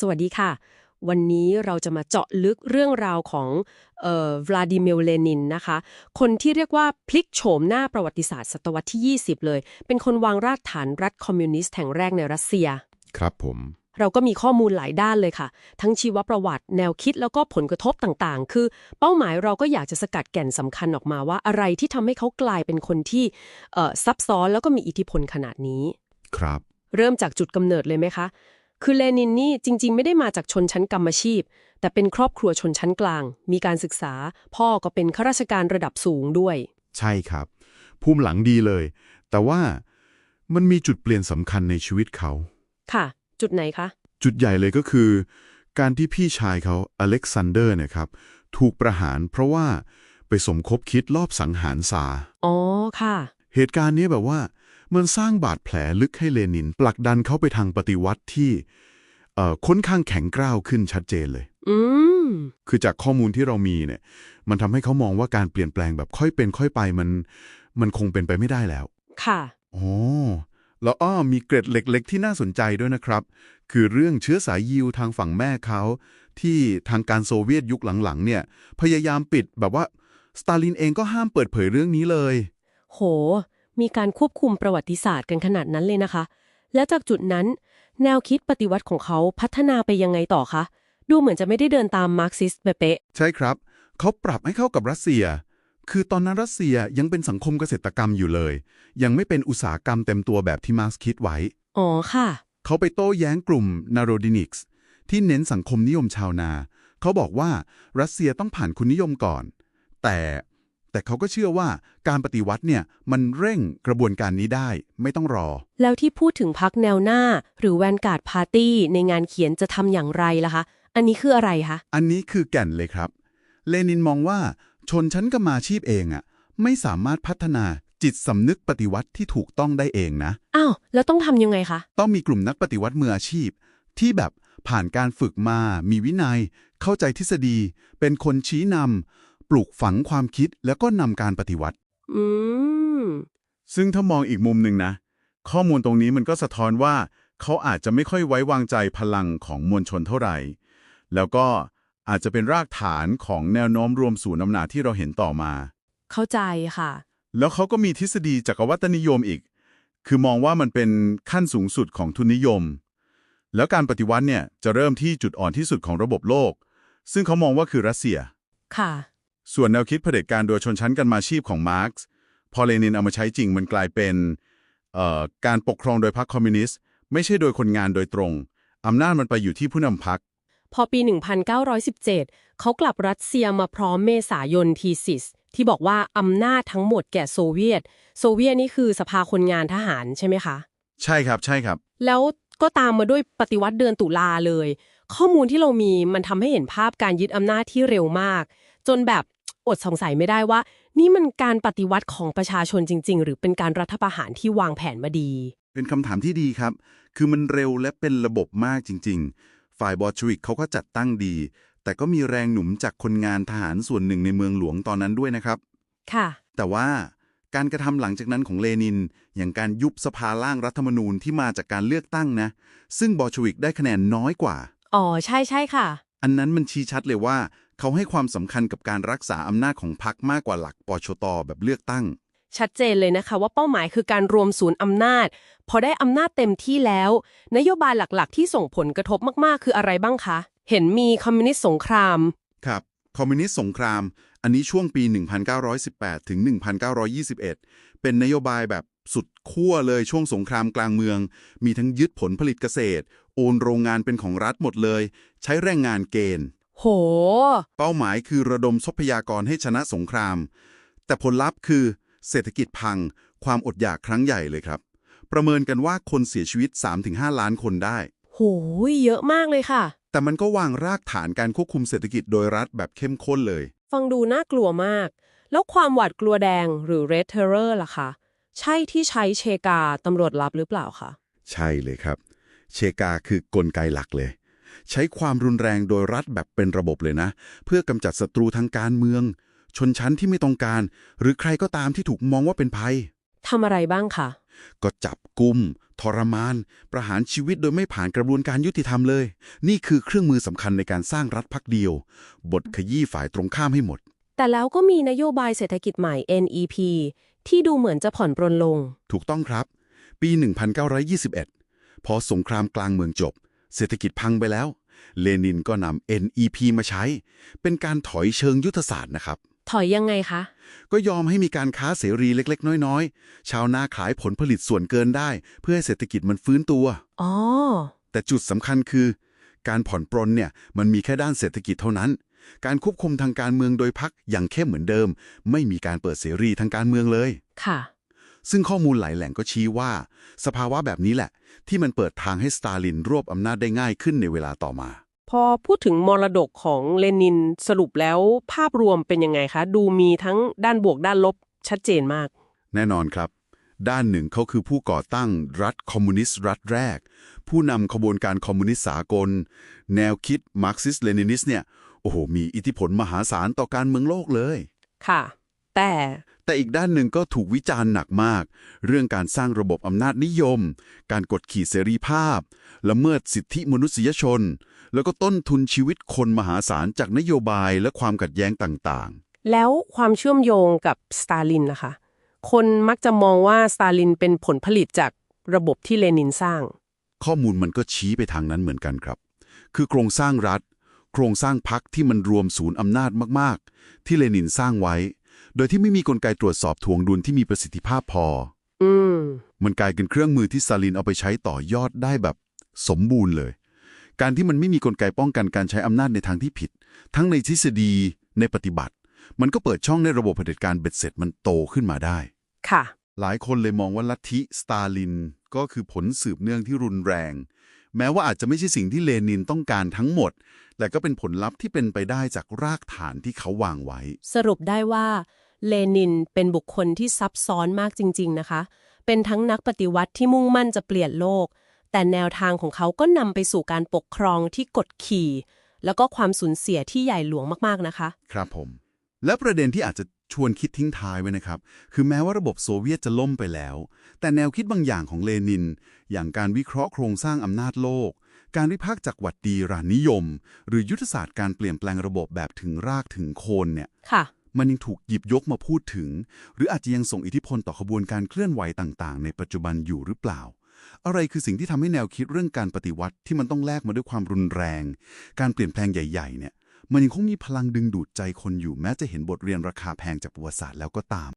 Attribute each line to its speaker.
Speaker 1: สวัสดีค่ะ วันนี้เราจะมาเจาะลึกเรื่องราวของเอ่อวลาดิเมียร์เลนินนะคะ คนที่เรียกว่าพลิกโฉมหน้าประวัติศาสตร์ศตวรรษที่ 20 เลย เป็นคนวางรากฐานรัฐคอมมิวนิสต์แห่งแรกในรัสเซีย
Speaker 2: ครับผม
Speaker 1: เราก็มีข้อมูลหลายด้านเลยค่ะ ทั้งชีวประวัติ แนวคิดแล้วก็ผลกระทบต่างๆ คือเป้าหมายเราก็อยากจะสกัดแก่นสำคัญออกมาว่าอะไรที่ทำให้เขากลายเป็นคนที่เอ่อซับซ้อนแล้วก็มีอิทธิพลขนาดนี้
Speaker 2: ครับ
Speaker 1: เริ่มจากจุดกำเนิดเลยไหมคะ คือเลนินนี่จริง ๆ ไม่ได้มาจากชนชั้นกรรมอาชีพ แต่เป็นครอบครัวชนชั้นกลาง มีการศึกษา พ่อก็เป็นข้าราชการระดับสูงด้วย
Speaker 2: ใช่ครับ ภูมิหลังดีเลย แต่ว่ามันมีจุดเปลี่ยนสำคัญในชีวิตเขา
Speaker 1: ค่ะ จุดไหนคะ
Speaker 2: จุดใหญ่เลยก็คือ การที่พี่ชายเขาอเล็กซานเดอร์เนะครับ ถูกประหารเพราะว่าไปสมคบคิดลอบสังหารซาร์
Speaker 1: อ๋อค่ะ
Speaker 2: เหตุการณ์นี้แบบว่า มันสร้างบาดแผลลึกให้เลนินผลักดันเขาไปทางปฏิวัติที่เอ่อค่อนข้างแข็งกร้าวขึ้นชัดเจนเลย
Speaker 1: อืม
Speaker 2: คือจากข้อมูลที่เรามีเนี่ย มันทำให้เขามองว่าการเปลี่ยนแปลงแบบค่อยเป็นค่อยไปมัน มันคงเป็นไปไม่ได้แล้ว
Speaker 1: ค่ะ
Speaker 2: อ๋อแล้วอ้อมีเกร็ดเล็ก ๆ ที่น่าสนใจด้วยนะครับ คือเรื่องเชื้อสายยิวทางฝั่งแม่เขา ที่ทางการโซเวียตยุคหลังๆ เนี่ย พยายามปิดแบบว่าสตาลินเองก็ห้ามเปิดเผยเรื่องนี้เลย
Speaker 1: โห มีการควบคุมประวัติศาสตร์กันขนาดนั้นเลยนะคะ แล้วจากจุดนั้น แนวคิดปฏิวัติของเขาพัฒนาไปยังไงต่อคะ ดูเหมือนจะไม่ได้เดินตามมาร์กซิสต์เป๊ะ
Speaker 2: ใช่ครับ เขาปรับให้เข้ากับรัสเซีย คือตอนนั้นรัสเซียยังเป็นสังคมเกษตรกรรมอยู่เลย ยังไม่เป็นอุตสาหกรรมเต็มตัวแบบที่มาร์กซ์คิดไว้
Speaker 1: ๆอ๋อค่ะ
Speaker 2: เขาไปโต้แย้งกลุ่มนาโรดินิกส์ที่เน้นสังคมนิยมชาวนา เขาบอกว่ารัสเซียต้องผ่านคุณนิยมก่อน แต่ แต่เขาก็เชื่อว่าการปฏิวัติเนี่ยมันเร่งกระบวนการนี้ได้ไม่ต้องรอ
Speaker 1: แล้วที่พูดถึงพักแนวหน้า หรือแวนการ์ดพาร์ตี้ในงานเขียนจะทำอย่างไรล่ะคะ อันนี้คืออะไรคะ
Speaker 2: อันนี้คือแก่นเลยครับ เลนินมองว่าชนชั้นกรรมาชีพเองอะไม่สามารถพัฒนาจิตสำนึกปฏิวัติที่ถูกต้องได้เองนะ
Speaker 1: อ้าว แล้วต้องทำยังไงคะ
Speaker 2: ต้องมีกลุ่มนักปฏิวัติมืออาชีพ ที่แบบผ่านการฝึกมา มีวินัย เข้าใจทฤษฎี เป็นคนชี้นำ ปลูกฝังความคิดแล้วก็นำการปฏิวัติ
Speaker 1: อืม
Speaker 2: ซึ่งถ้ามองอีกมุมหนึ่งนะ ข้อมูลตรงนี้มันก็สะท้อนว่า เขาอาจจะไม่ค่อยไว้วางใจพลังของมวลชนเท่าไหร่ แล้วก็อาจจะเป็นรากฐานของแนวโน้มรวมสู่น้ำหนาที่เราเห็นต่อมา
Speaker 1: เข้าใจค่ะ
Speaker 2: แล้วเขาก็มีทฤษฎีจักรวัตนิยมอีก คือมองว่ามันเป็นขั้นสูงสุดของทุนนิยม แล้วการปฏิวัติเนี่ยจะเริ่มที่จุดอ่อนที่สุดของระบบโลก ซึ่งเขามองว่าคือรัสเซีย
Speaker 1: ค่ะ
Speaker 2: ส่วนแนวคิดเผด็จการโดยชนชั้นกันมาชีพของมาร์กซ์พอเลนินเอามาใช้จริงมันกลายเป็นเอ่อการปกครองโดยพรรคคอมมิวนิสต์ไม่ใช่โดยคนงานโดยตรง อำนาจมันไปอยู่ที่ผู้นำพรรค
Speaker 1: พอปี 1917 เขากลับรัสเซียมาพร้อมเมษายนทีซิส ที่บอกว่าอำนาจทั้งหมดแก่โซเวียต โซเวียตนี่คือสภาคนงานทหารใช่ไหมคะ
Speaker 2: ใช่ครับใช่ครับ
Speaker 1: แล้วก็ตามมาด้วยปฏิวัติเดือนตุลาเลย ข้อมูลที่เรามีมันทำให้เห็นภาพการยึดอำนาจที่เร็วมาก จนแบบ อดสงสัยไม่ได้ว่า นี่มันการปฏิวัติของประชาชนจริง ๆ หรือเป็นการรัฐประหารที่วางแผนมาดี
Speaker 2: เป็นคำถามที่ดีครับ คือมันเร็วและเป็นระบบมากจริง ๆ ฝ่ายบอลชวิกเขาก็จัดตั้งดี แต่ก็มีแรงหนุนจากคนงานทหารส่วนหนึ่งในเมืองหลวงตอนนั้นด้วยนะครับ
Speaker 1: ค่ะ
Speaker 2: แต่ว่าการกระทำหลังจากนั้นของเลนิน อย่างการยุบสภาร่างรัฐธรรมนูญที่มาจากการเลือกตั้งนะ ซึ่งบอลชวิกได้คะแนนน้อยกว่า
Speaker 1: อ๋อ ใช่ใช่ค่ะ
Speaker 2: อันนั้นมันชี้ชัดเลยว่า เขาให้ความสำคัญกับการรักษาอำนาจของพรรคมากกว่าหลักปชตแบบเลือกตั้ง
Speaker 1: ชัดเจนเลยนะคะว่าเป้าหมายคือการรวมศูนย์อำนาจ พอได้อำนาจเต็มที่แล้ว นโยบายหลักๆ ที่ส่งผลกระทบมากๆ คืออะไรบ้างคะ เห็นมีคอมมิวนิสต์สงคราม
Speaker 2: ครับคอมมิวนิสต์สงคราม อันนี้ช่วงปี 1918 ถึง 1921 เป็นนโยบายแบบสุดขั้วเลยช่วงสงครามกลางเมือง มีทั้งยึดผลผลิตเกษตร โอนโรงงานเป็นของรัฐหมดเลย ใช้แรงงานเกณฑ์
Speaker 1: โห
Speaker 2: เป้าหมายคือระดมทรัพยากรให้ชนะสงคราม แต่ผลลัพธ์คือเศรษฐกิจพัง ความอดอยากครั้งใหญ่เลยครับ ประเมินกันว่าคนเสียชีวิต 3-5 ล้านคนได้
Speaker 1: โหเยอะมากเลยค่ะ
Speaker 2: แต่มันก็วางรากฐานการควบคุมเศรษฐกิจโดยรัฐแบบเข้มข้นเลย
Speaker 1: ฟังดูน่ากลัวมาก แล้วความหวาดกลัวแดงหรือ Red Terror ล่ะคะใช่ที่ใช้เชกาตำรวจลับหรือเปล่าคะ
Speaker 2: ใช่เลยครับ เชกาคือกลไกหลักเลย ใช้ความรุนแรงโดยรัฐแบบเป็นระบบเลยนะ เพื่อกำจัดศัตรูทางการเมือง ชนชั้นที่ไม่ต้องการ หรือใครก็ตามที่ถูกมองว่าเป็นภัย
Speaker 1: ทำอะไรบ้างคะ
Speaker 2: ก็จับกุม ทรมาน ประหารชีวิตโดยไม่ผ่านกระบวนการยุติธรรมเลย นี่คือเครื่องมือสำคัญในการสร้างรัฐพักเดียว บทขยี้ฝ่ายตรงข้ามให้หมด
Speaker 1: แต่แล้วก็มีนโยบายเศรษฐกิจใหม่ NEP ที่ดูเหมือนจะผ่อนปรนลง
Speaker 2: ถูกต้องครับ ปี 1921 พอสงครามกลางเมืองจบ เศรษฐกิจพังไปแล้ว เลนินก็นำ NEP มาใช้ เป็นการถอยเชิงยุทธศาสตร์นะครับ
Speaker 1: ถอยยังไงคะ
Speaker 2: ก็ยอมให้มีการค้าเสรีเล็ก ๆ น้อยๆ ชาวนาขายผลผลิตส่วนเกินได้ เพื่อให้เศรษฐกิจมันฟื้นตัว
Speaker 1: อ๋อ
Speaker 2: แต่จุดสำคัญคือ การผ่อนปรนเนี่ยมันมีแค่ด้านเศรษฐกิจเท่านั้น การควบคุมทางการเมืองโดยพักอย่างเข้มเหมือนเดิม ไม่มีการเปิดเสรีทางการเมืองเลย
Speaker 1: ค่ะ
Speaker 2: ซึ่งข้อมูลหลายแหล่งก็ชี้ว่า สภาวะแบบนี้แหละ ที่มันเปิดทางให้สตาลินรวบอำนาจได้ง่ายขึ้นในเวลาต่อมา
Speaker 1: พอพูดถึงมรดกของเลนินสรุปแล้วภาพรวมเป็นยังไงคะ ดูมีทั้งด้านบวกด้านลบชัดเจนมาก
Speaker 2: แน่นอนครับ ด้านหนึ่งเขาคือผู้ก่อตั้งรัฐคอมมิวนิสต์รัฐแรก ผู้นำขบวนการคอมมิวนิสต์สากล แนวคิดมาร์กซิสเลนินิสเนี่ยโอ้โหมีอิทธิพลมหาศาลต่อการเมืองโลกเลย
Speaker 1: ค่ะ แต่
Speaker 2: แต่อีกด้านหนึ่งก็ถูกวิจารณ์หนักมาก เรื่องการสร้างระบบอำนาจนิยม การกดขี่เสรีภาพ ละเมิดสิทธิมนุษยชน แล้วก็ต้นทุนชีวิตคนมหาศาลจากนโยบายและความขัดแย้งต่าง
Speaker 1: แล้วความเชื่อมโยงกับสตาลินนะคะ คนมักจะมองว่าสตาลินเป็นผลผลิตจากระบบที่เลนินสร้าง
Speaker 2: ๆข้อมูลมันก็ชี้ไปทางนั้นเหมือนกันครับ คือโครงสร้างรัฐ โครงสร้างพรรคที่มันรวมศูนย์อำนาจมากๆ ที่เลนินสร้างไว้ โดยที่ไม่มีกลไกตรวจสอบทวงดุลที่มีประสิทธิภาพพอ
Speaker 1: อืม
Speaker 2: มันกลายเป็นเครื่องมือที่สตาลินเอาไปใช้ต่อยอดได้แบบสมบูรณ์เลย การที่มันไม่มีกลไกป้องกันการใช้อำนาจในทางที่ผิด ทั้งในทฤษฎีในปฏิบัติ มันก็เปิดช่องในระบบเผด็จการเบ็ดเสร็จมันโตขึ้นมาได้
Speaker 1: ค่ะ
Speaker 2: หลายคนเลยมองว่าลัทธิสตาลิน ก็คือผลสืบเนื่องที่รุนแรง แม้ว่าอาจจะไม่ใช่สิ่งที่เลนินต้องการทั้งหมด แต่ก็เป็นผลลัพธ์ที่เป็นไปได้จากรากฐานที่เขาวางไว้
Speaker 1: สรุปได้ว่าเลนินเป็นบุคคลที่ซับซ้อนมากจริง ๆ นะคะ เป็นทั้งนักปฏิวัติที่มุ่งมั่นจะเปลี่ยนโลก แต่แนวทางของเขาก็นำไปสู่การปกครองที่กดขี่ แล้วก็ความสูญเสียที่ใหญ่หลวงมากๆนะคะ
Speaker 2: ครับผม และประเด็นที่อาจจะ ชวนคิดทิ้งท้ายไว้นะครับ คือแม้ว่าระบบโซเวียตจะล่มไปแล้ว แต่แนวคิดบางอย่างของเลนิน อย่างการวิเคราะห์โครงสร้างอำนาจโลก การวิพากษ์จากหวัดดีรานิยม หรือยุทธศาสตร์การเปลี่ยนแปลงระบบแบบถึงรากถึงโคนเนี่ย
Speaker 1: ค่ะ
Speaker 2: มันยังถูกหยิบยกมาพูดถึง หรืออาจจะยังส่งอิทธิพลต่อขบวนการเคลื่อนไหวต่าง ๆ ในปัจจุบันอยู่หรือเปล่า อะไรคือสิ่งที่ทำให้แนวคิดเรื่องการปฏิวัติที่มันต้องแลกมาด้วยความรุนแรง การเปลี่ยนแปลงใหญ่ ๆ เนี่ย มันยังคงมีพลังดึงดูดใจคนอยู่แม้จะเห็นบทเรียนราคาแพงจากประวัติศาสตร์แล้วก็ตาม